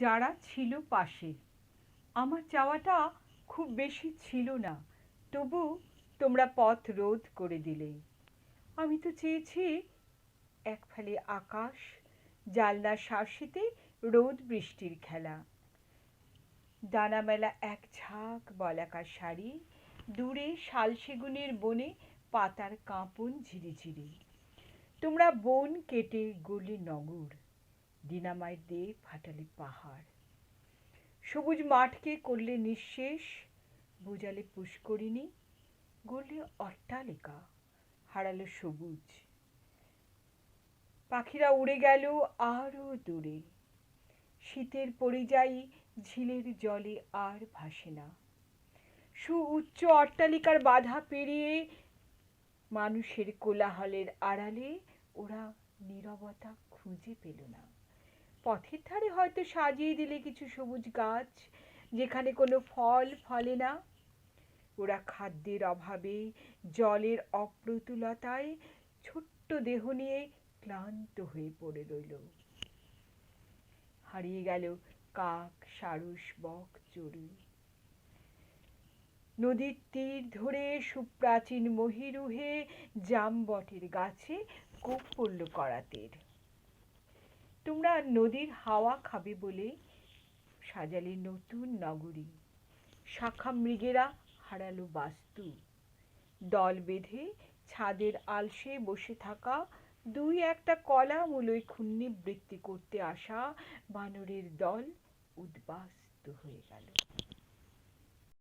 যারা ছিল পাশে। আমার চাওয়াটা খুব বেশি ছিল না, তবু তোমরা পথ রোধ করে দিলে। আমি তো চেয়েছি এক ফালি আকাশ, জানলার শাসিতে রোদ বৃষ্টির খেলা। ডানা মেলা এক ঝাঁক বলাকার শাড়ি, দূরে শালসেগুনের বনে পাতার কাঁপন ঝিরিঝিরি। তোমরা বন কেটে গড়লে নগর দিনামায় দে ফাটালে পাহাড়। সবুজ মাঠকে করলে নিঃশেষ বুঝালে পুষ্করিণী, গড়লে অট্টালিকা, হারালো সবুজ। পাখিরা উড়ে গেল আরও দূরে। শীতের পরিযায়ী ঝিলের জলে আর ভাসে না। সু উচ্চ অট্টালিকার বাধা পেরিয়ে মানুষের কোলাহলের আড়ালে ওরা নীরবতা খুঁজে পেল না। পথের ধারে হয়তো সাজিয়ে দিলে কিছু সবুজ গাছ, যেখানে কোনো ফল ফলে না। ওরা খাদ্যের অভাবে, জলের অপ্রতুলতায় ছোট্ট দেহ নিয়ে ক্লান্ত হয়ে পড়ে রইল। হারিয়ে গেল কাক, সারস, বক, চড়ুই। নদীর তীর ধরে সুপ্রাচীন মহিরুহে জামবটের গাছে কোপ পড়ল করাতের তোমরা নদীর হাওয়া খাবে বলে সাজালে নতুন নগরী। শাখা মৃগেরা হারালো বাস্তু। দল বেঁধে ছাদের আলসে বসে থাকা দুই একটা কলা মূলই ক্ষুণ্ণি বৃত্তি করতে আসা বানরের দল উদ্বাস্ত হয়ে গেল।